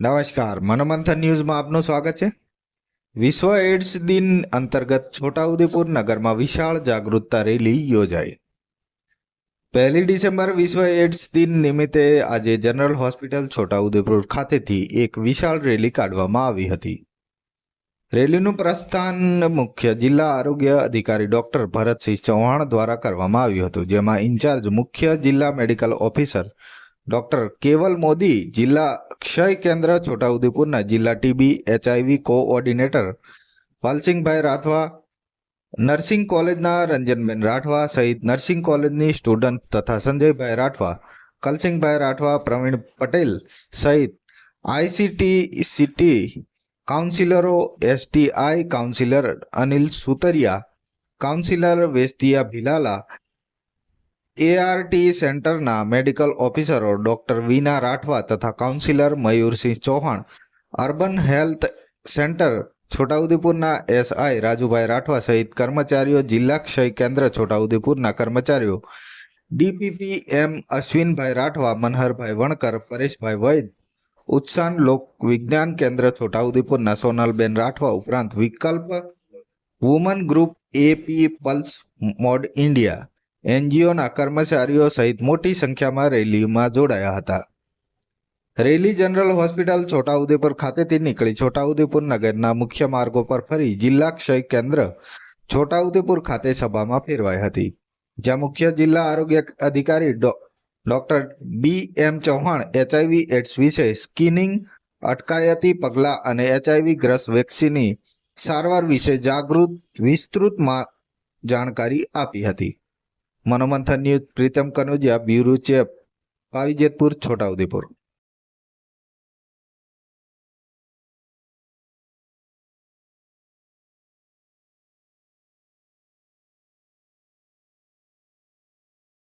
નમસ્કાર, મનોમંથન ન્યૂઝમાં આપનું સ્વાગત છે. વિશ્વ એડ્સ દિન અંતર્ગત છોટાઉદેપુર નગરમાં વિશાળ જાગૃતતા રેલી યોજાઈ. પહેલી ડિસેમ્બર વિશ્વ એડ્સ દિન નિમિત્તે આજે જનરલ હોસ્પિટલ છોટાઉદેપુર ખાતેથી એક વિશાળ રેલી કાઢવામાં આવી હતી. રેલીનું પ્રસ્થાન મુખ્ય જિલ્લા આરોગ્ય અધિકારી ડોક્ટર ભરતસિંહ ચૌહાણ દ્વારા કરવામાં આવ્યું હતું, જેમાં ઇન્ચાર્જ મુખ્ય જિલ્લા મેડિકલ ઓફિસર ડોક્ટર કેવલ મોદી જિલ્લા ક્ષય કેન્દ્ર છોટાઉદેપુરના જિલ્લા TB, HIV coordinator Valsinhbhai Rathwa, nursing કોલેજના રંજનબેન રાઠવા સહિત નર્સિંગ કોલેજની સ્ટુડન્ટ તથા સંજયભાઈ રાઠવા, કલસિંહભાઈ રાઠવા, પ્રવીણ પટેલ સહિત ICT city કાઉન્સિલરો, STI counsellor Anil Sutariya, counsellor Vestiya Bhilala ART સેન્ટરના મેડિકલ ઓફિસરો ડોક્ટર વીના રાઠવા તથા counsellor Mayursinh Chauhan, urban health centre છોટાઉદેપુરના SI Rajubhai Rathwa સહિત કર્મચારીઓ, જિલ્લા ક્ષય કેન્દ્ર છોટાઉદેપુરના કર્મચારીઓ ડીપીપી એમ અશ્વિનભાઈ રાઠવા, મનહરભાઈ વણકર, પરેશભાઈ વૈદ, ઉત્સાન લોક વિજ્ઞાન કેન્દ્ર છોટાઉદેપુરના સોનલબેન રાઠવા ઉપરાંત Vikalp, woman group AP plus mode India. એનજીઓના કર્મચારીઓ સહિત મોટી સંખ્યામાં રેલીમાં જોડાયા હતા. રેલી જનરલ હોસ્પિટલ છોટાઉદેપુર ખાતેથી નીકળી છોટાઉદેપુર નગરના મુખ્ય માર્ગો પર ફરી જિલ્લા ક્ષય કેન્દ્ર છોટાઉદેપુર ખાતે સભામાં ફેરવાઈ હતી, જ્યાં મુખ્ય જિલ્લા આરોગ્ય અધિકારી doctor B M Chauhan HIV AIDS વિશે સ્કીનિંગ, અટકાયતી પગલાં અને એચઆઈવી ગ્રસ્ત વ્યક્તિની સારવાર વિશે જાગૃત વિસ્તૃતમાં જાણકારી આપી હતી. Manomanthan news Pritam Kanojiya bureau chief Pavijetpur Chhota Udepur